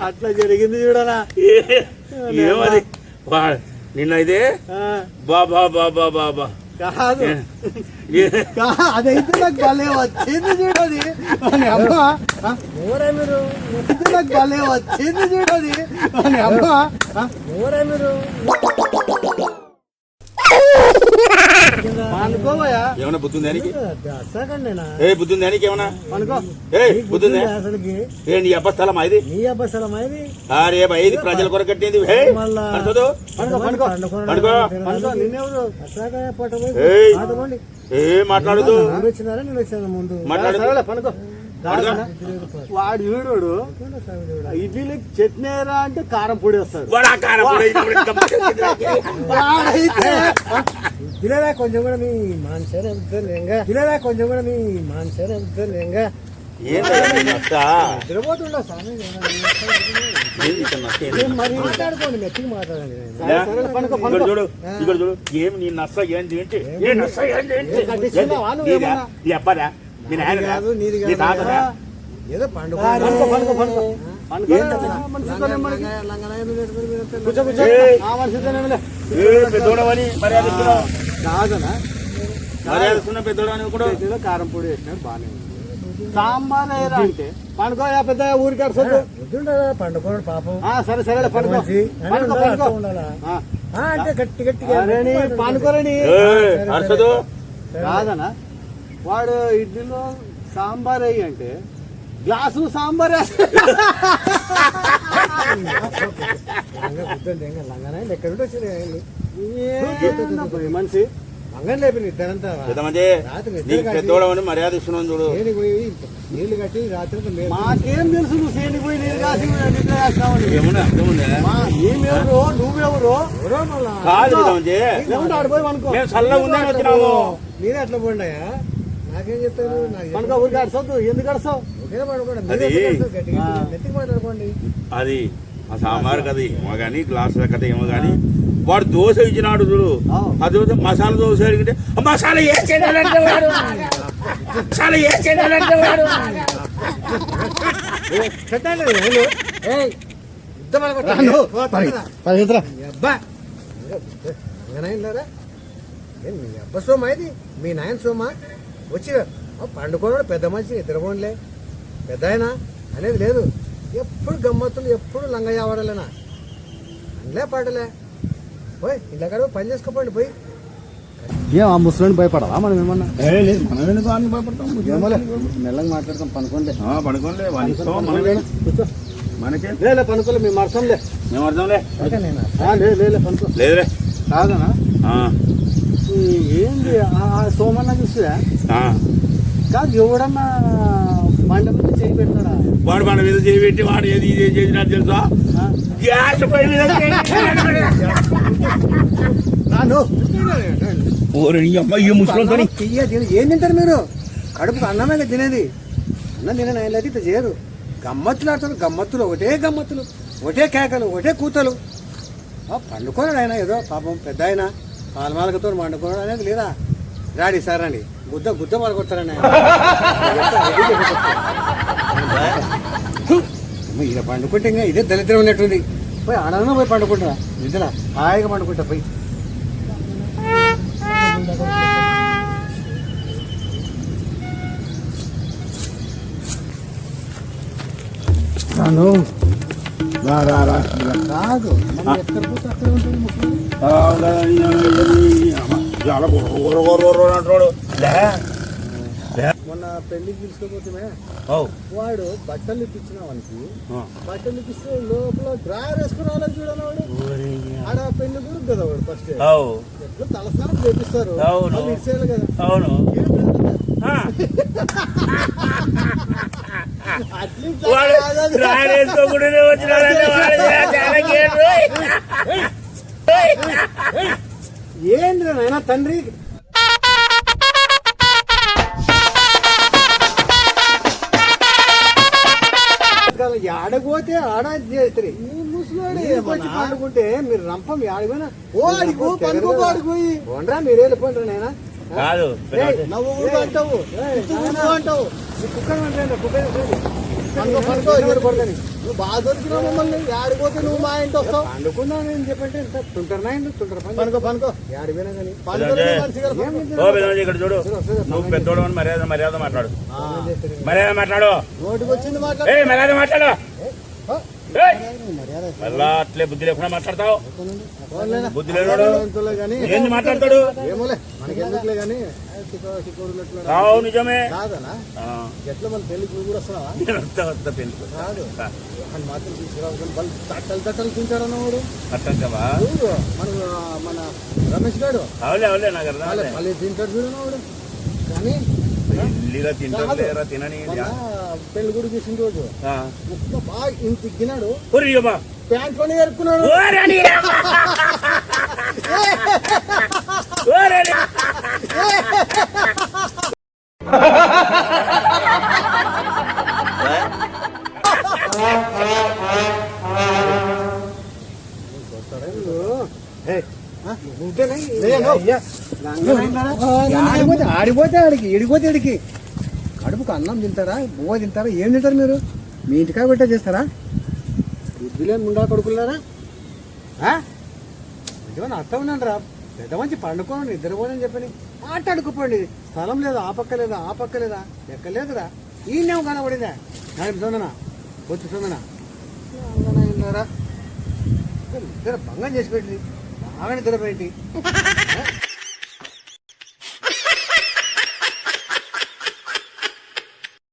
అట్లా జరిగింది చూడనా? ఏమది? నిన్నైతే బాబా బాబా బాబా కాదు. కా- అదైతే నాకు భలే వచ్చింది చూడది. అని అమ్మ. మీరు ఇది నాకు భలే వచ్చింది చూడది. అని అమ్మ. మీరు ఏమన్నా బుద్ధి ఉందా నీకు? అసకండి ఏ ఏమన్నా? ఏ బుద్ధి ఉందా? అసలుకి? ఏ నీ అబ్బ స్థలం నీ అది అరే భయ్ ఇది ప్రజల కొరకు కట్టింది? ఏ మాట్లాడదు. వాడు వీడు ఇడ్లీకి చట్నీ రా అంటే కారం పొడి వస్తాడు. పిల్లరా కొంచెం కూడా మీ మాన్సారు ఎంగా పిల్లరా కొంచెం కూడా మీ మాన్సారు ఎంగా ఏంటయ్యా నీ నష్ట? తిరగబోతుండ స్వామి మరి మాట్లాడుకోండి మెత్తికి మాట్లాడండి. చూడు ఇక్కడ చూడు ఏం నీ ఏంటి ఏ ఏంటి నీదా? నీ అబ్బదా నీ నాయనదా? కాదు, నీది నీ కాదు. తాతదా? ఏదో పండుగ కూర్చో కూర్చో మర్యాద ఇస్తున్నావు కాదనా? చట్నీలో కారం పొడి వేసినాడు బాగానే ఉంది. సాంబార్ వేయరా అంటే పండుకో పెద్ద ఊరికి పండుకోడు పాపం. ఆ సరే సరే పండుకో. అంటే గట్టి గట్టిగా కాదనా? వాడు ఇడ్లీలో సాంబార్ వేయి అంటే గ్లాసు సాంబార్ మనిషి ఇద్దరంతా పెద్దోడవని మర్యాద ఇస్తున్నాను చూడు నీళ్ళు కట్టి రాత్రి మాకేం తెలుసు నువ్వు సేని పోయి నీరు కాసి నిద్ర మా నీవెవరు నువ్వెవరు కాదు ఆడిపోయి అనుకో మేము చల్లగా ఉందని వచ్చినాము మీరే అట్లా పోండాయా నాకేం చెప్తారు? నాకు మనకో ఊరికి అడసొద్దు ఎందుకు అడసావు అది- మాట్లాడుకోండి. అది ఆ సాంబార్ కథ ఏమో కానీ గ్లాసుల కథ ఏమో కానీ వాడు దోశ ఇచ్చినాడు చూడు. ఆ. ఆ దోశ మసాలా దోశ అడిగితే "ఆ మసాలా ఏ చేయాలంటే వాడు? మసాలా ఏ వాడు? మీ అబ్బ సోమా ఇది? మీ నాయన సోమా? వచ్చి పండుకోవడం పెద్ద మనిషి నిద్రపోన్లే పెద్ద ఆయన అనేది లేదు. ఎప్పుడు గమ్మత్తులు ఎప్పుడు లంగయ్య వాడలేనా అనలే పాటలే. పోయి ఇంట్లో కాడ పోయి పని చేసుకోపోండి పోయి. ఏం ఆ ముసలిని భయపడవా మనం ఏమన్నా? లేదు మనం ఎందుకు భయపడతాం? మెల్లగా మాట్లాడతాం పనుకోండి. మనమే కూర్చో. మనకే? లేలే పనుకోలే మేము మరసంలే మేము అర్థంలే అయితే నేను లే లేలే పనుకో. లేదులే. కాదనా ఏంది? ఆ సోమన్న చూసిరా? ఆ. కాదు ఎవడన్నా బండ మీద చేయి పెడతాడా వాడు మన మీద చేయి పెట్టి వాడు ఏది ఇది చేసినట్టు తెలుసా? గ్యాస్ పై మీద తిని ఏం తింటారు మీరు? కడుపుకు అన్నమే తినేది? అన్నం తినే ఆయన ఇట్లా చేయరు. గమ్మత్తులు ఆడతారు. గమ్మత్తులు ఒకటే గమ్మత్తులు. ఒకటే కేకలు ఒకటే కూతలు. ఆ, పండుకోనాడు ఆయన ఏదో పాపం పెద్ద ఆయన. పాలమాలకతో పండుకోవడం అనేది లేదా? రాడి సార్ అండి గుద్ద గుద్ద పడగొడతారని ఇలా పండుకుంటే ఇంకా ఇదే దరిద్రం ఉన్నట్టుంది. పోయి ఆనందం పోయి పండుకుంటారా. నిద్ర హాయిగా పండుకుంటా పోయి. రాను కాదు చాలా గొర్ర గొర్ర గొర్ర అంటాడు మొన్న పెళ్ళికి పిలుచుకోపోతే వాడు బట్టలు ఇప్పించిన వానికి. బట్టలు ఇప్పిస్తే లోపల డ్రాయర్ వేసుకుని చూడని వాడు. ఆడ పెళ్ళి కూడా కదా వాడు ఫస్ట్ ఎట్లా తలస్నానం చేపిస్తారు? కదా. అవును ఏం లేదు. ఆ. అట్లీస్ట్ వాడు కాదు. రాడేసుకోకుండానే వచ్చినాడంటే వాడు చాలా గేటు. ఏంద్రా నాయనా తండ్రి ఆడపోతే ఆడ చేస్తారు ఈ ముసలోడు వచ్చి పండుకుంటే మీరు రంపం ఆడిపోయినా ఓ ఆడిపో పండుకో ఆడిపోయి వండరా మీరు వెళ్ళిపోండ్రా నాయనా కాదు. నవ్వు అంటావు? నువ్వు బాగా దొరికినావు మమ్మల్ని. ఆడిపోతే నువ్వు మా ఇంటి వస్తావు. పండుకున్నా నేను చెప్పంటే తుంటారు పనుకో పనుకో ఆడిపోయినా కానీ ఇక్కడ చూడు. నువ్వు పెద్దోడు అని మర్యాద మర్యాద మాట్లాడు. మర్యాద మాట్లాడు. నోటికి వచ్చింది ఏ మాట్లాడు మర్యాద మాట్లాడు. మళ్ళా అట్లే బుద్ధి లేకుండా మాట్లాడతావు? బుద్ధి గాని ఏంది మాట్లాడతాడు? రావు నిజమే. ఎట్లా మన పెళ్ళికి కూడా వస్తా అని మాత్రం వాళ్ళు తట్టలు తట్టలు మన మన రమేష్ గారు అవులే అవులే నాకు తింటాడు కానీ ఇల్లీరా తింటారు లేరా తినని పెళ్ళి కూడా చేసిన రోజు బాగా ఇంత తిగ్గినాడు. ప్యాంట్ కొని ఎరుకున్నాడు ఓరి ఆడిపోతే ఆడిపోతే ఆడికి ఏడిపోతే ఆడికి కడుపుకు అన్నం తింటారా బువ్వ తింటారా ఏం తింటారు మీరు? మీ ఇంటికాయ పెట్టే చేస్తారా? బుద్ధిలేని ముండా కొడుకున్నారా నిజమని అర్థం ఉన్నాను రా పెద్ద మంచి పండుకోండి నిద్రపోనని చెప్పని మాట్లాడుకోపోండి. స్థలం లేదా ఆ పక్క లేదా ఆ పక్క లేదా? ఎక్క లేదురా. ఈయనేమో కనబడిందా? నాయన చందన వచ్చి చందన నిద్ర భంగం చేసి పెట్టి బాగా నిద్రపోయింది